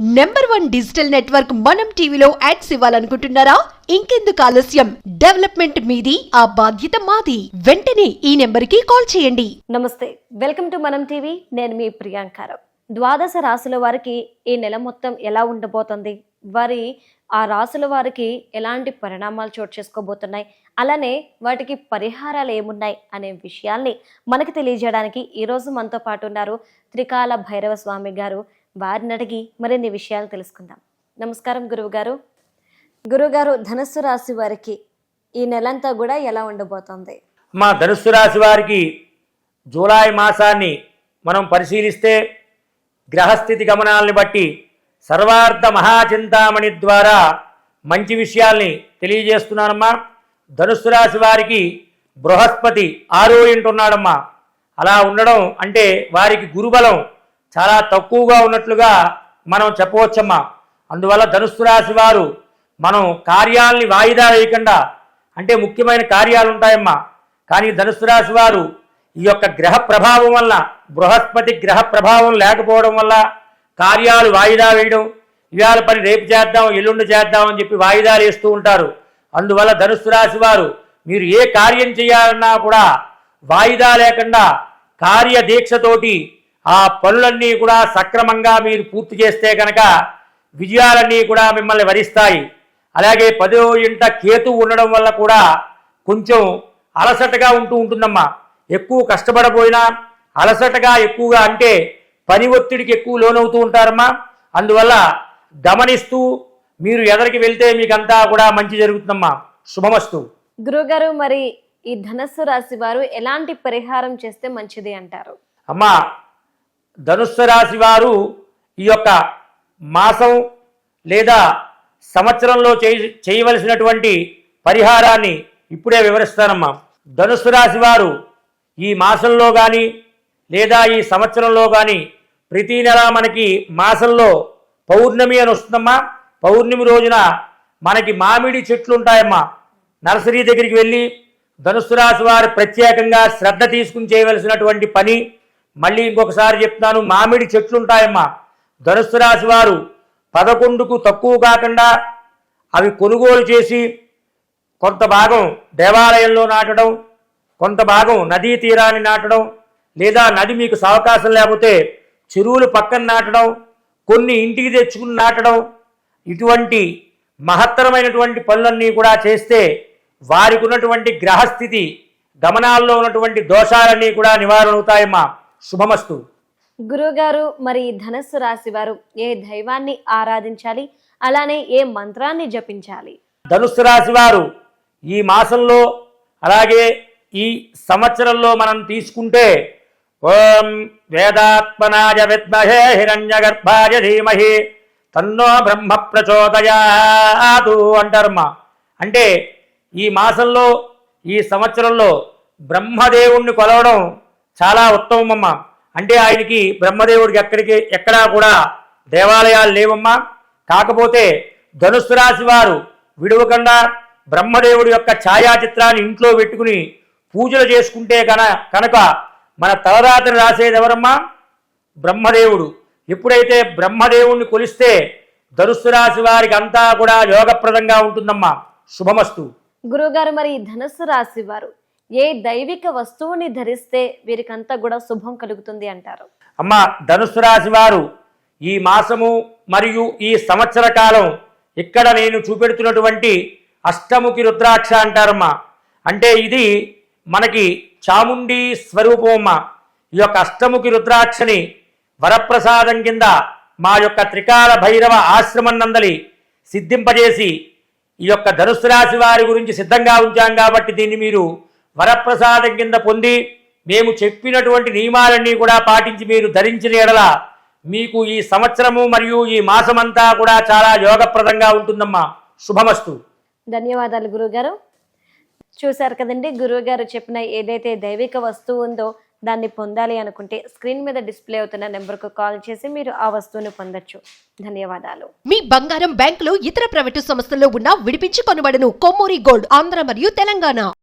Number one digital network మనం టీవీలో ads ఇవ్వాలనుకుంటున్నారా? ఇంకెందుకు ఆలస్యం? డెవలప్మెంట్ మీది ఆ బాధ్యత మాది. వెంటనే ఈ నెంబర్కి కాల్ చేయండి. నమస్తే వెల్కమ్ టు మనం టీవీ నేను మీ ప్రియాంకారం ద్వాదశ రాశుల వారికి ఈ నెల మొత్తం ఎలా ఉండబోతుంది? వారి ఆ రాశుల వారికి ఎలాంటి పరిణామాలు చోటు చేసుకోబోతున్నాయి? అలానే వాటికి పరిహారాలు ఏమున్నాయి అనే విషయాల్ని మనకు తెలియజేయడానికి ఈరోజు మనతో పాటు ఉన్నారు త్రికాల భైరవ స్వామి గారు. వారిని అడిగి మరిన్ని విషయాలు తెలుసుకుందాం. నమస్కారం గురువుగారు. గురువుగారు ధనస్సు రాశి వారికి ఈ నెలంతా కూడా ఎలా ఉండబోతోంది? మా ధనుస్సు రాశి వారికి జూలై మాసాన్ని మనం పరిశీలిస్తే గ్రహస్థితి గమనాలని బట్టి సర్వార్థ మహాచింతామణి ద్వారా మంచి విషయాల్ని తెలియజేస్తున్నానమ్మా. ధనుస్సు రాశి వారికి బృహస్పతి ఆరో ఇంటి ఉన్నాడమ్మా అలా ఉండడం అంటే వారికి గురుబలం చాలా తక్కువగా ఉన్నట్లుగా మనం చెప్పవచ్చమ్మా. అందువల్ల ధనుస్సు రాశి వారు మనం కార్యాలని వాయిదా వేయకుండా అంటే ముఖ్యమైన కార్యాలు ఉంటాయమ్మా కానీ ధనుస్సు రాశి వారు ఈ యొక్క గ్రహ ప్రభావం వల్ల బృహస్పతి గ్రహ ప్రభావం లేకపోవడం వల్ల కార్యాలు వాయిదా వేయడం ఇవాళ పని రేపు చేద్దాం ఎల్లుండి చేద్దాం అని చెప్పి వాయిదాలు వేస్తూ ఉంటారు. అందువల్ల ధనుస్సు రాశి వారు మీరు ఏ కార్యం చేయాలన్నా కూడా వాయిదా లేకుండా కార్యదీక్షతోటి ఆ పనులన్నీ కూడా సక్రమంగా మీరు పూర్తి చేస్తే కనుక విజయాలన్నీ కూడా మిమ్మల్ని వరిస్తాయి. అలాగే పదో ఇంట కేతు ఉండడం వల్ల కూడా కొంచెం అలసటగా ఉంటూ ఉంటుందమ్మా. ఎక్కువ కష్టపడపోయినా అలసటగా ఎక్కువగా అంటే పని ఒత్తిడికి ఎక్కువ లోనవుతూ ఉంటారమ్మా. అందువల్ల గమనిస్తూ మీరు ఎదరికి వెళ్తే మీకంతా కూడా మంచి జరుగుతుందమ్మా. శుభమస్తు. గురుగారు మరి ఈ ధనస్సు రాశి వారు ఎలాంటి పరిహారం చేస్తే మంచిది అంటారు? అమ్మా ధనుస్సు రాశి వారు ఈ యొక్క మాసం లేదా సంవత్సరంలో చేయ చేయవలసినటువంటి పరిహారాన్ని ఇప్పుడే వివరిస్తానమ్మా. ధనుస్సు రాశి వారు ఈ మాసంలో కానీ లేదా ఈ సంవత్సరంలో కానీ ప్రతి నెల మనకి మాసంలో పౌర్ణమి అని వస్తుందమ్మా. పౌర్ణమి రోజున మనకి మామిడి చెట్లు ఉంటాయమ్మా. నర్సరీ దగ్గరికి వెళ్ళి ధనుస్సు రాశి వారు ప్రత్యేకంగా శ్రద్ధ తీసుకుని చేయవలసినటువంటి పని మళ్ళీ ఇంకొకసారి చెప్తున్నాను మామిడి చెట్లు ఉంటాయమ్మా ధనుస్సు రాశి వారు పదకొండుకు తక్కువ కాకుండా అవి కొనుగోలు చేసి కొంత భాగం దేవాలయంలో నాటడం కొంత భాగం నదీ తీరాన్ని నాటడం లేదా నది మీకు సవకాశం లేకపోతే చెరువులు పక్కన నాటడం కొన్ని ఇంటికి తెచ్చుకుని నాటడం ఇటువంటి మహత్తరమైనటువంటి పనులన్నీ కూడా చేస్తే వారికి ఉన్నటువంటి గ్రహస్థితి గమనాల్లో ఉన్నటువంటి దోషాలన్నీ కూడా నివారణ అవుతాయమ్మా శుభమస్తు. గురుగారు మరి ధనస్సు రాశి వారు ఏ దైవాన్ని ఆరాధించాలి? అలానే ఏ మంత్రాన్ని జపించాలి? ధనుస్సు రాశి వారు ఈ మాసంలో అలాగే ఈ సంవత్సరంలో మనం తీసుకుంటే ఓం వేదాత్మనాయ విద్మహే హిరణ్య గర్భాయ ధీమహి తన్నో బ్రహ్మ ప్రచోదయాదు అంటారమ్మా. అంటే ఈ మాసంలో ఈ సంవత్సరంలో బ్రహ్మదేవుణ్ణి కొలవడం చాలా ఉత్తమమ్మ. అంటే ఆయనకి బ్రహ్మదేవుడికి ఎక్కడికి ఎక్కడా కూడా దేవాలయాలు లేవమ్మా. కాకపోతే ధనుసు రాశి వారు విడువకుండా బ్రహ్మదేవుడి యొక్క ఛాయాచిత్రాన్ని ఇంట్లో పెట్టుకుని పూజలు చేసుకుంటే కన కనుక మన తలరాత్రి రాసేది ఎవరమ్మా? బ్రహ్మదేవుడు. ఎప్పుడైతే బ్రహ్మదేవుణ్ణి కొలిస్తే ధనుస్సు రాశి వారికి అంతా కూడా యోగప్రదంగా ఉంటుందమ్మా. శుభమస్తు. గురుగారు మరి ధనుస్సు రాశి వారు ఏ దైవిక వస్తువుని ధరిస్తే వీరికంతా కూడా శుభం కలుగుతుంది అంటారు. అమ్మ ధనుసు రాశి వారు ఈ మాసము మరియు ఈ సంవత్సర కాలం ఇక్కడ నేను చూపెడుతున్నటువంటి అష్టముఖి రుద్రాక్ష అంటారమ్మా. అంటే ఇది మనకి చాముండి స్వరూపం అమ్మ. ఈ యొక్క అష్టముఖి రుద్రాక్షని వరప్రసాదం కింద మా యొక్క త్రికాల భైరవ ఆశ్రమం నందలి సిద్ధింపజేసి ఈ యొక్క ధనుసు రాశి వారి గురించి సిద్ధంగా ఉంచాం కాబట్టి దీన్ని మీరు వరప్రసాదం కింద పొంది మేము చెప్పినటువంటి నియమాలన్నీ కూడా పాటించి మీరు ధరించిన ఎడల మీకు ఈ సంవత్సరము మరియు ఈ మాసమంతా కూడా చాలా యోగప్రదంగా ఉంటుందమ్మా. శుభమస్తు. ధన్యవాదాలు గురుగారు చూశారు కదండి గురువుగారు చెప్పిన ఏదైతే దైవిక వస్తువు ఉందో దాన్ని పొందాలి అనుకుంటే స్క్రీన్ మీద డిస్ప్లే అవుతున్న నెంబర్కు కాల్ చేసి మీరు ఆ వస్తువుని పొందొచ్చు. ధన్యవాదాలు. మీ బంగారం బ్యాంకులో ఇతర ప్రైవేటు సంస్థల్లో ఉన్న విడిపించి కొనబడను కొమ్మూరి గోల్డ్ ఆంధ్ర మరియు తెలంగాణ.